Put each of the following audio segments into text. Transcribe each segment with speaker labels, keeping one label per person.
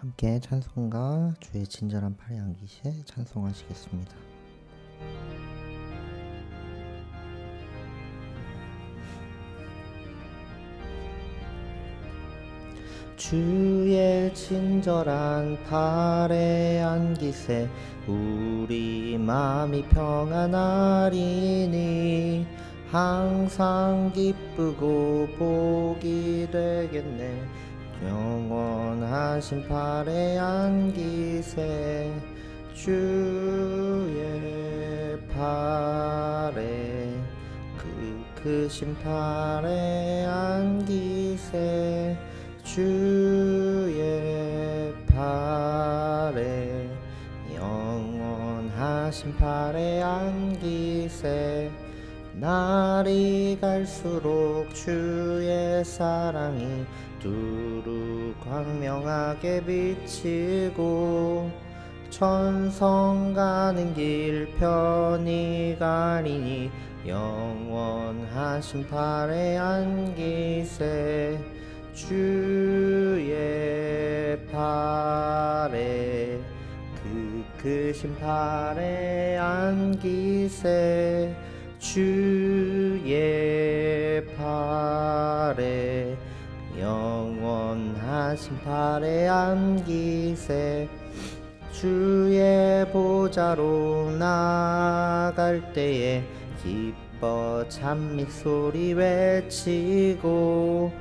Speaker 1: 함께 찬송가 주의 친절한 팔에 안기시에 찬송하시겠습니다. 주의 친절한 팔에 안기세 우리 마음이 평안하리니 항상 기쁘고 복이 되겠네 영원하신 팔에 안기세 주의 팔에 그 크신 팔에 안기세 주의 팔에 영원하신 팔에 안기세 날이 갈수록 주의 사랑이 두루 광명하게 비치고 천성 가는 길 편히 가리니 영원하신 팔에 안기세 주의 팔에 그 크신 팔에 안기세 주의 팔에 하신 팔에 안기세. 주의 보좌로 나갈 때에 기뻐 찬미 소리 외치고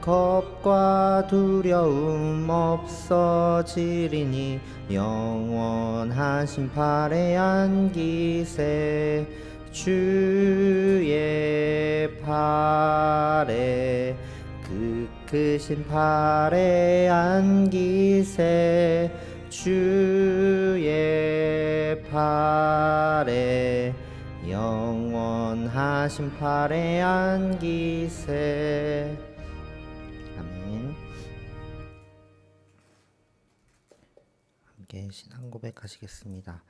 Speaker 1: 겁과 두려움 없어지리니 영원하신 팔에 안기세. 주의 그 크신 팔에 안기세 주의 팔에 영원하신 팔에 안기세. 아멘. 함께 신앙 고백하시겠습니다.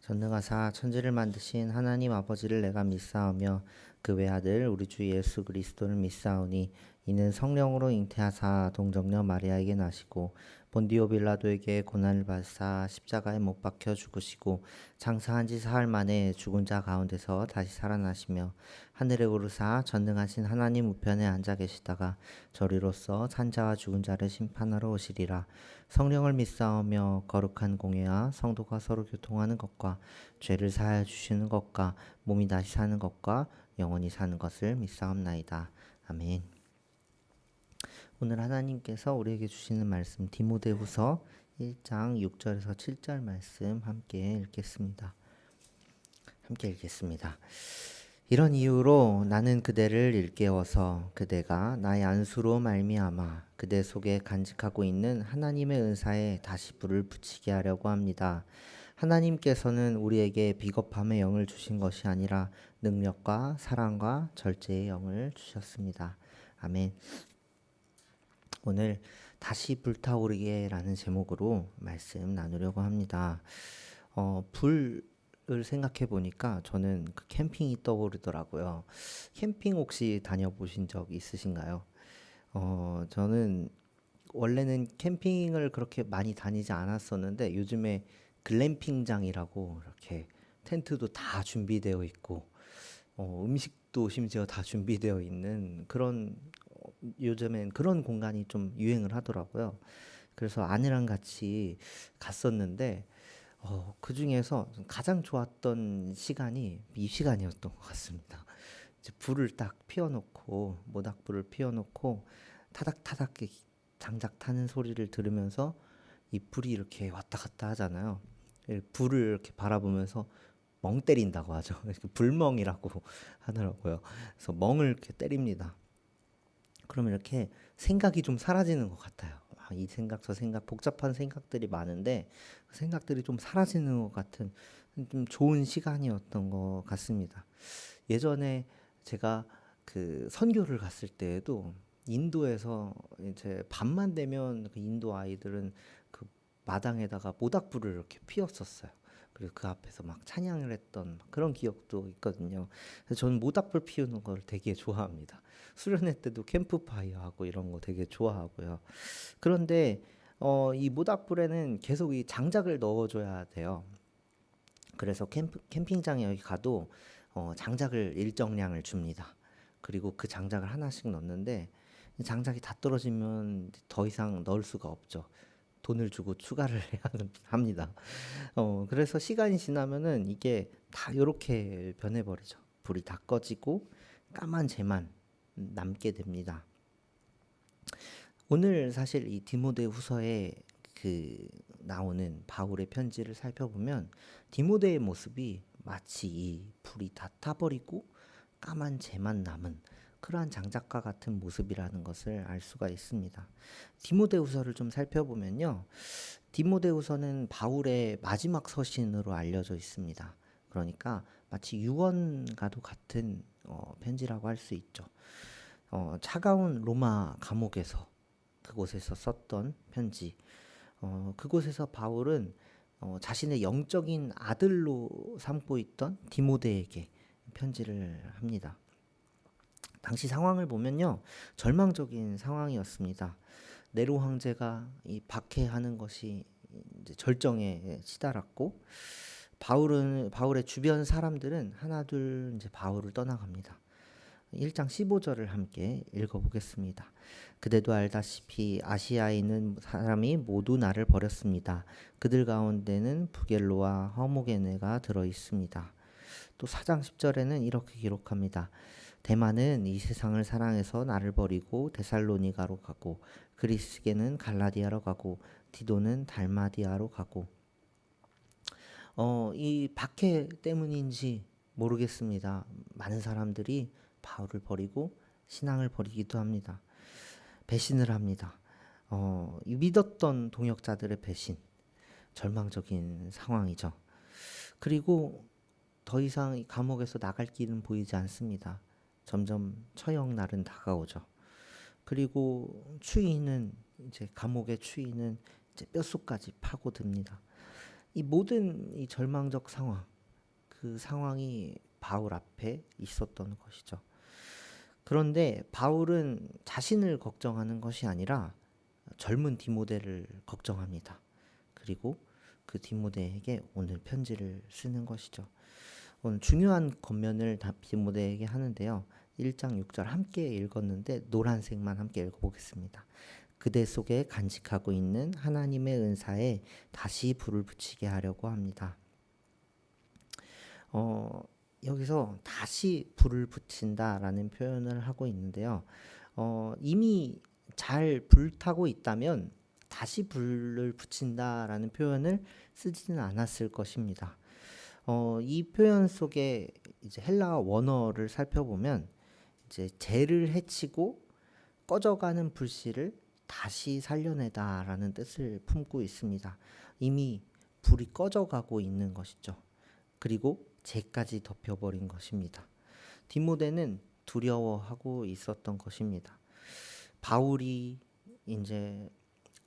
Speaker 1: 전능하사 천지를 만드신 하나님 아버지를 내가 믿사오며 그 외아들 우리 주 예수 그리스도를 믿사오니 이는 성령으로 잉태하사 동정녀 마리아에게 나시고 본디오 빌라도에게 고난을 받사 십자가에 못 박혀 죽으시고 장사한 지 사흘 만에 죽은 자 가운데서 다시 살아나시며 하늘에 오르사 전능하신 하나님 우편에 앉아 계시다가 저리로서 산자와 죽은 자를 심판하러 오시리라 성령을 믿사오며 거룩한 공예와 성도가 서로 교통하는 것과 죄를 사하여 주시는 것과 몸이 다시 사는 것과 영원히 사는 것을 믿사옵나이다 아멘. 오늘 하나님께서 우리에게 주시는 말씀 디모데후서 1장 6절에서 7절 말씀 함께 읽겠습니다. 함께 읽겠습니다. 이런 이유로 나는 그대를 일깨워서 그대가 나의 안수로 말미암아 그대 속에 간직하고 있는 하나님의 은사에 다시 불을 붙이게 하려고 합니다. 하나님께서는 우리에게 비겁함의 영을 주신 것이 아니라 능력과 사랑과 절제의 영을 주셨습니다. 아멘. 오늘 다시 불타오르게라는 제목으로 말씀 나누려고 합니다. 어, 불을 생각해 보니까 저는 그 캠핑이 떠오르더라고요. 캠핑 혹시 다녀보신 적 있으신가요? 어, 저는 원래는 캠핑을 그렇게 많이 다니지 않았었는데 요즘에 글램핑장이라고 이렇게 텐트도 다 준비되어 있고 어, 음식도 심지어 다 준비되어 있는 그런 요즘엔 그런 공간이 좀 유행을 하더라고요. 그래서 아내랑 같이 갔었는데 어, 그 중에서 가장 좋았던 시간이 이 시간이었던 것 같습니다. 이제 불을 딱 피워놓고 모닥불을 피워놓고 타닥타닥 장작 타는 소리를 들으면서 이 불이 이렇게 왔다 갔다 하잖아요. 불을 이렇게 바라보면서 멍 때린다고 하죠. 불멍이라고 하더라고요. 그래서 멍을 이렇게 때립니다. 그러면 이렇게 생각이 좀 사라지는 것 같아요. 아, 이 생각 저 생각 복잡한 생각들이 많은데 그 생각들이 좀 사라지는 것 같은 좀 좋은 시간이었던 것 같습니다. 예전에 제가 그 선교를 갔을 때에도 인도에서 이제 밤만 되면 그 인도 아이들은 그 마당에다가 모닥불을 이렇게 피웠었어요. 그리고 그 앞에서 막 찬양을 했던 그런 기억도 있거든요. 그래서 저는 모닥불 피우는 걸 되게 좋아합니다. 수련회 때도 캠프파이어 하고 이런 거 되게 좋아하고요. 그런데 어, 이 모닥불에는 계속 이 장작을 넣어줘야 돼요. 그래서 캠프, 캠핑장에 여기 가도 어, 장작을 일정량을 줍니다. 그리고 그 장작을 하나씩 넣는데 장작이 다 떨어지면 더 이상 넣을 수가 없죠. 돈을 주고 추가를 해야 합니다. 어, 그래서 시간이 지나면은 이게 다 이렇게 변해버리죠. 불이 다 꺼지고 까만 재만 남게 됩니다. 오늘 사실 이 디모데 후서에 그 나오는 바울의 편지를 살펴보면 디모데의 모습이 마치 이 불이 다 타버리고 까만 재만 남은 그러한 장작과 같은 모습이라는 것을 알 수가 있습니다. 디모데후서를 좀 살펴보면요. 디모데후서는 바울의 마지막 서신으로 알려져 있습니다. 그러니까 마치 유언과도 같은 어, 편지라고 할 수 있죠. 어, 차가운 로마 감옥에서 그곳에서 썼던 편지. 어, 그곳에서 바울은 어, 자신의 영적인 아들로 삼고 있던 디모데에게 편지를 합니다. 당시 상황을 보면요. 절망적인 상황이었습니다. 네로 황제가 이 박해하는 것이 절정에 치달았고 바울은 바울의 주변 사람들은 하나둘 이제 바울을 떠나갑니다. 1장 15절을 함께 읽어보겠습니다. 그대도 알다시피 아시아에 있는 사람이 모두 나를 버렸습니다. 그들 가운데는 부겔로와 허모게네가 들어 있습니다. 또 4장 10절에는 이렇게 기록합니다. 대만은 이 세상을 사랑해서 나를 버리고 데살로니가로 가고 그리스게는 갈라디아로 가고 디도는 달마디아로 가고 어, 이 박해 때문인지 모르겠습니다. 많은 사람들이 바울을 버리고 신앙을 버리기도 합니다. 배신을 합니다. 어, 믿었던 동역자들의 배신, 절망적인 상황이죠. 그리고 더 이상 감옥에서 나갈 길은 보이지 않습니다. 점점 처형 날은 다가오죠. 그리고 추위는 이제 감옥의 추위는 이제 뼛속까지 파고듭니다. 이 모든 이 절망적 상황, 그 상황이 바울 앞에 있었던 것이죠. 그런데 바울은 자신을 걱정하는 것이 아니라 젊은 디모데를 걱정합니다. 그리고 그 디모데에게 오늘 편지를 쓰는 것이죠. 오늘 중요한 겉면을 디모데에게 하는데요. 1장 6절 함께 읽었는데 노란색만 함께 읽어보겠습니다. 그대 속에 간직하고 있는 하나님의 은사에 다시 불을 붙이게 하려고 합니다. 어, 여기서 다시 불을 붙인다라는 표현을 하고 있는데요. 어, 이미 잘 불타고 있다면 다시 불을 붙인다라는 표현을 쓰지는 않았을 것입니다. 어, 이 표현 속에 이제 헬라 원어를 살펴보면 이제 재를 해치고 꺼져가는 불씨를 다시 살려내다라는 뜻을 품고 있습니다. 이미 불이 꺼져가고 있는 것이죠. 그리고 재까지 덮여버린 것입니다. 디모데는 두려워하고 있었던 것입니다. 바울이 이제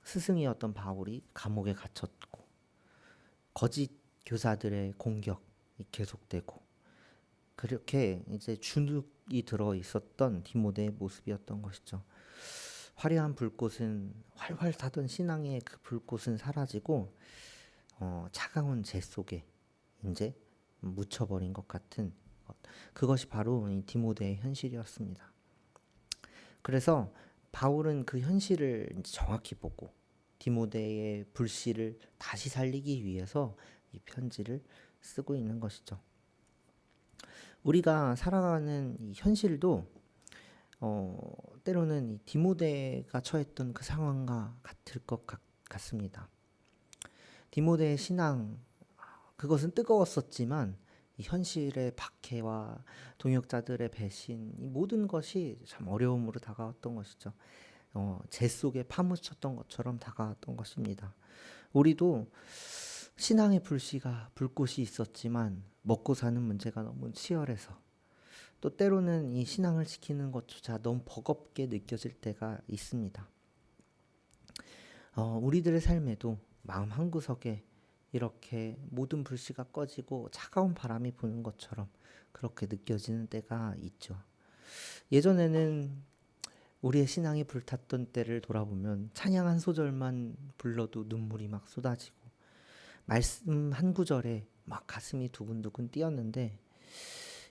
Speaker 1: 스승이었던 바울이 감옥에 갇혔고 거짓 교사들의 공격이 계속되고 그렇게 이제 주눅이 들어 있었던 디모데의 모습이었던 것이죠. 화려한 불꽃은 활활 타던 신앙의 그 불꽃은 사라지고 어, 차가운 재 속에 이제 묻혀버린 것 같은 것. 그것이 바로 이 디모데의 현실이었습니다. 그래서 바울은 그 현실을 정확히 보고 디모데의 불씨를 다시 살리기 위해서 이 편지를 쓰고 있는 것이죠. 우리가 살아가는 이 현실도 어, 때로는 이 디모데가 처했던 그 상황과 같을 것 같, 같습니다. 디모데의 신앙 그것은 뜨거웠었지만 이 현실의 박해와 동역자들의 배신 이 모든 것이 참 어려움으로 다가왔던 것이죠. 어, 재 속에 파묻혔던 것처럼 다가왔던 것입니다. 우리도 신앙의 불씨가 불꽃이 있었지만 먹고 사는 문제가 너무 치열해서 또 때로는 이 신앙을 지키는 것조차 너무 버겁게 느껴질 때가 있습니다. 어, 우리들의 삶에도 마음 한 구석에 이렇게 모든 불씨가 꺼지고 차가운 바람이 부는 것처럼 그렇게 느껴지는 때가 있죠. 예전에는 우리의 신앙이 불탔던 때를 돌아보면 찬양 한 소절만 불러도 눈물이 막 쏟아지고 말씀 한 구절에 막 가슴이 두근두근 뛰었는데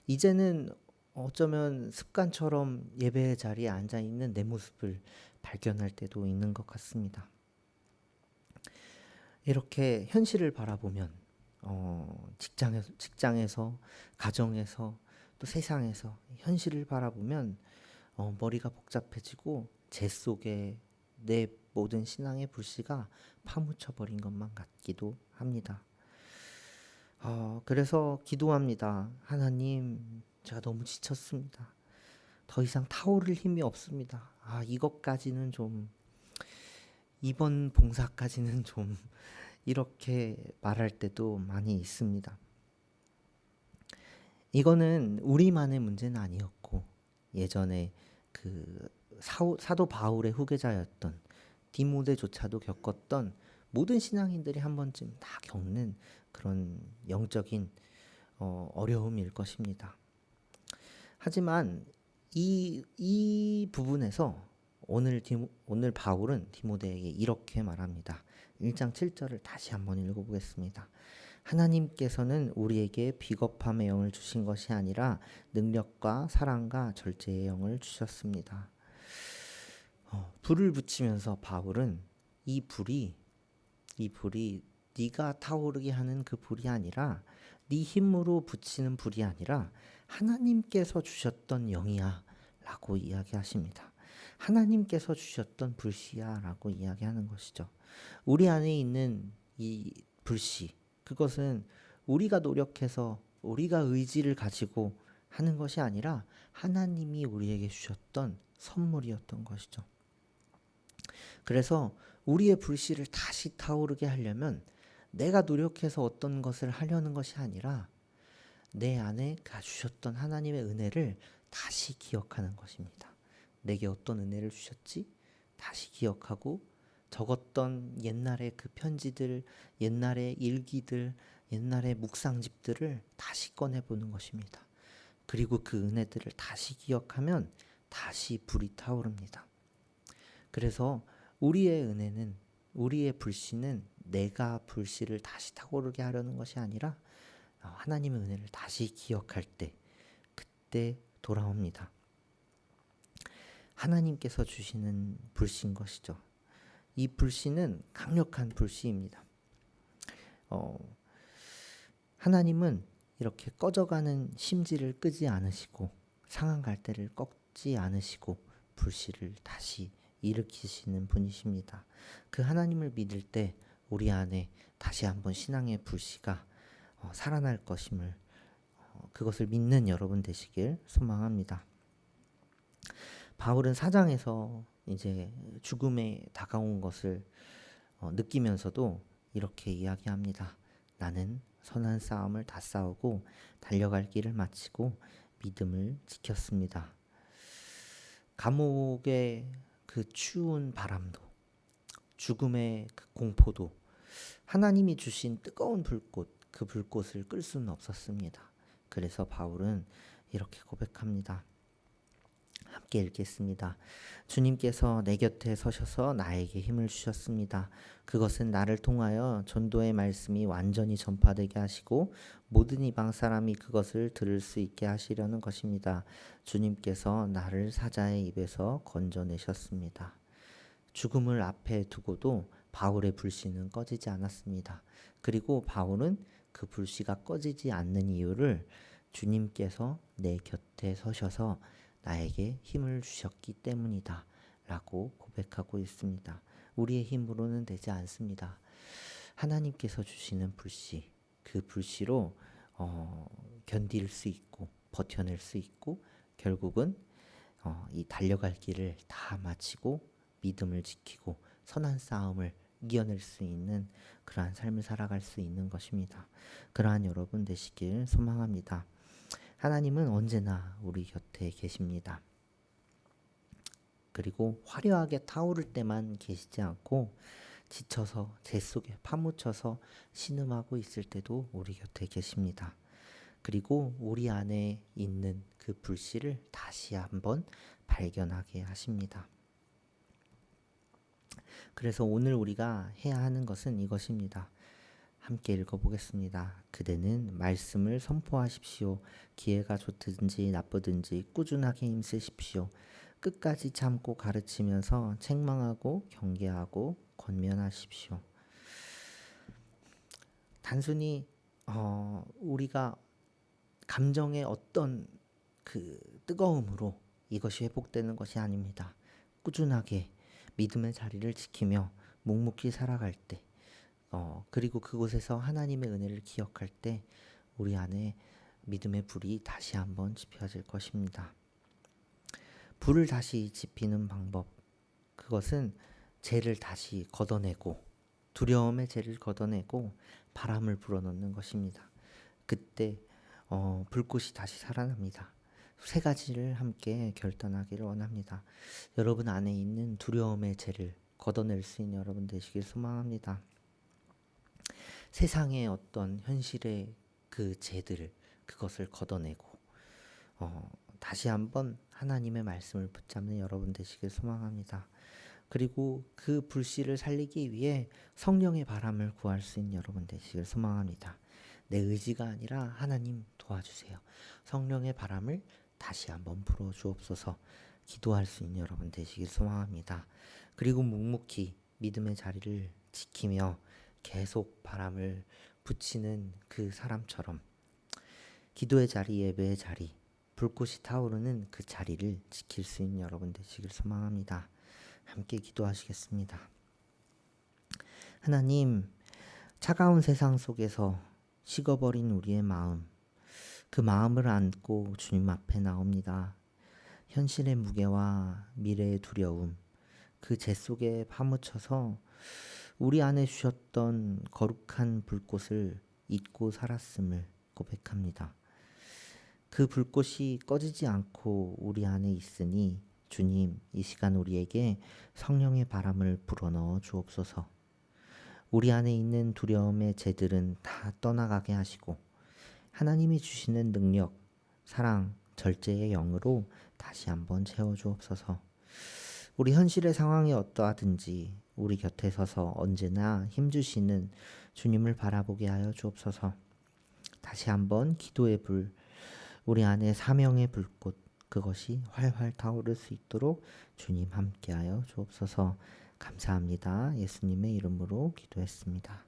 Speaker 1: 이제는 어쩌면 습관처럼 예배 자리에 앉아 있는 내 모습을 발견할 때도 있는 것 같습니다. 이렇게 현실을 바라보면 어, 직장에서, 직장에서 가정에서 또 세상에서 현실을 바라보면 어, 머리가 복잡해지고 제 속에 내 모든 신앙의 불씨가 파묻혀 버린 것만 같기도 합니다. 어, 그래서 기도합니다. 하나님, 제가 너무 지쳤습니다. 더 이상 타오를 힘이 없습니다. 아, 이것까지는 좀, 이번 봉사까지는 좀, 이렇게 말할 때도 많이 있습니다. 이거는 우리만의 문제는 아니었고, 예전에 그 사도 바울의 후계자였던 디모데조차도 겪었던 모든 신앙인들이 한 번쯤 다 겪는 그런 영적인 어, 어려움일 것입니다. 하지만 이, 이 부분에서 오늘, 디모, 오늘 바울은 디모데에게 이렇게 말합니다. 1장 7절을 다시 한번 읽어보겠습니다. 하나님께서는 우리에게 비겁함의 영을 주신 것이 아니라 능력과 사랑과 절제의 영을 주셨습니다. 어, 불을 붙이면서 바울은 이 불이 이 불이 네가 타오르게 하는 그 불이 아니라 네 힘으로 붙이는 불이 아니라 하나님께서 주셨던 영이야 라고 이야기하십니다. 하나님께서 주셨던 불씨야 라고 이야기하는 것이죠. 우리 안에 있는 이 불씨 그것은 우리가 노력해서 우리가 의지를 가지고 하는 것이 아니라 하나님이 우리에게 주셨던 선물이었던 것이죠. 그래서 우리의 불씨를 다시 타오르게 하려면 내가 노력해서 어떤 것을 하려는 것이 아니라 내 안에 가주셨던 하나님의 은혜를 다시 기억하는 것입니다. 내게 어떤 은혜를 주셨지? 다시 기억하고 적었던 옛날의 그 편지들, 옛날의 일기들, 옛날의 묵상집들을 다시 꺼내보는 것입니다. 그리고 그 은혜들을 다시 기억하면 다시 불이 타오릅니다. 그래서 우리의 은혜는, 우리의 불씨는 내가 불씨를 다시 타오르게 하려는 것이 아니라 어, 하나님의 은혜를 다시 기억할 때, 그때 돌아옵니다. 하나님께서 주시는 불씨인 것이죠. 이 불씨는 강력한 불씨입니다. 어, 하나님은 이렇게 꺼져가는 심지를 끄지 않으시고 상한 갈대를 꺾지 않으시고 불씨를 다시 일으키시는 분이십니다. 그 하나님을 믿을 때 우리 안에 다시 한번 신앙의 불씨가 어, 살아날 것임을 어, 그것을 믿는 여러분 되시길 소망합니다. 바울은 사장에서 이제 죽음에 다가온 것을 어, 느끼면서도 이렇게 이야기합니다. 나는 선한 싸움을 다 싸우고 달려갈 길을 마치고 믿음을 지켰습니다. 감옥의 그 추운 바람도 죽음의 그 공포도 하나님이 주신 뜨거운 불꽃 그 불꽃을 끌 수는 없었습니다. 그래서 바울은 이렇게 고백합니다. 함께 읽겠습니다. 주님께서 내 곁에 서셔서 나에게 힘을 주셨습니다. 그것은 나를 통하여 전도의 말씀이 완전히 전파되게 하시고 모든 이방 사람이 그것을 들을 수 있게 하시려는 것입니다. 주님께서 나를 사자의 입에서 건져내셨습니다. 죽음을 앞에 두고도 바울의 불씨는 꺼지지 않았습니다. 그리고 바울은 그 불씨가 꺼지지 않는 이유를 주님께서 내 곁에 서셔서 나에게 힘을 주셨기 때문이다. 라고 고백하고 있습니다. 우리의 힘으로는 되지 않습니다. 하나님께서 주시는 불씨, 그 불씨로 어, 견딜 수 있고 버텨낼 수 있고 결국은 어, 이 달려갈 길을 다 마치고 믿음을 지키고 선한 싸움을 이겨낼 수 있는 그러한 삶을 살아갈 수 있는 것입니다. 그러한 여러분 되시길 소망합니다. 하나님은 언제나 우리 곁에 계십니다. 그리고 화려하게 타오를 때만 계시지 않고 지쳐서 재 속에 파묻혀서 신음하고 있을 때도 우리 곁에 계십니다. 그리고 우리 안에 있는 그 불씨를 다시 한번 발견하게 하십니다. 그래서 오늘 우리가 해야 하는 것은 이것입니다. 함께 읽어보겠습니다. 그대는 말씀을 선포하십시오. 기회가 좋든지 나쁘든지 꾸준하게 힘쓰십시오. 끝까지 참고 가르치면서 책망하고 경계하고 권면하십시오. 단순히 어, 우리가 감정의 어떤 그 뜨거움으로 이것이 회복되는 것이 아닙니다. 꾸준하게 믿음의 자리를 지키며 묵묵히 살아갈 때, 어, 그리고 그곳에서 하나님의 은혜를 기억할 때 우리 안에 믿음의 불이 다시 한번 지펴질 것입니다. 불을 다시 지피는 방법, 그것은 죄를 다시 걷어내고 두려움의 죄를 걷어내고 바람을 불어넣는 것입니다. 그때 어, 불꽃이 다시 살아납니다. 세 가지를 함께 결단하기를 원합니다. 여러분 안에 있는 두려움의 죄를 걷어낼 수 있는 여러분 되시길 소망합니다. 세상의 어떤 현실의 그 죄들을 그것을 걷어내고 어, 다시 한번 하나님의 말씀을 붙잡는 여러분 되시길 소망합니다. 그리고 그 불씨를 살리기 위해 성령의 바람을 구할 수 있는 여러분 되시길 소망합니다. 내 의지가 아니라 하나님 도와주세요. 성령의 바람을 다시 한번 불어 주옵소서. 기도할 수 있는 여러분 되시길 소망합니다. 그리고 묵묵히 믿음의 자리를 지키며 계속 바람을 붙이는 그 사람처럼 기도의 자리, 예배의 자리, 불꽃이 타오르는 그 자리를 지킬 수 있는 여러분 되시길 소망합니다. 함께 기도하시겠습니다. 하나님, 차가운 세상 속에서 식어버린 우리의 마음, 그 마음을 안고 주님 앞에 나옵니다. 현실의 무게와 미래의 두려움, 그재 속에 파묻혀서 우리 안에 주셨던 거룩한 불꽃을 잊고 살았음을 고백합니다. 그 불꽃이 꺼지지 않고 우리 안에 있으니 주님 이 시간 우리에게 성령의 바람을 불어넣어 주옵소서. 우리 안에 있는 두려움의 재들은 다 떠나가게 하시고 하나님이 주시는 능력, 사랑, 절제의 영으로 다시 한번 채워 주옵소서. 우리 현실의 상황이 어떠하든지 우리 곁에 서서 언제나 힘주시는 주님을 바라보게 하여 주옵소서. 다시 한번 기도의 불, 우리 안에 사명의 불꽃, 그것이 활활 타오를 수 있도록 주님 함께하여 주옵소서. 감사합니다. 예수님의 이름으로 기도했습니다.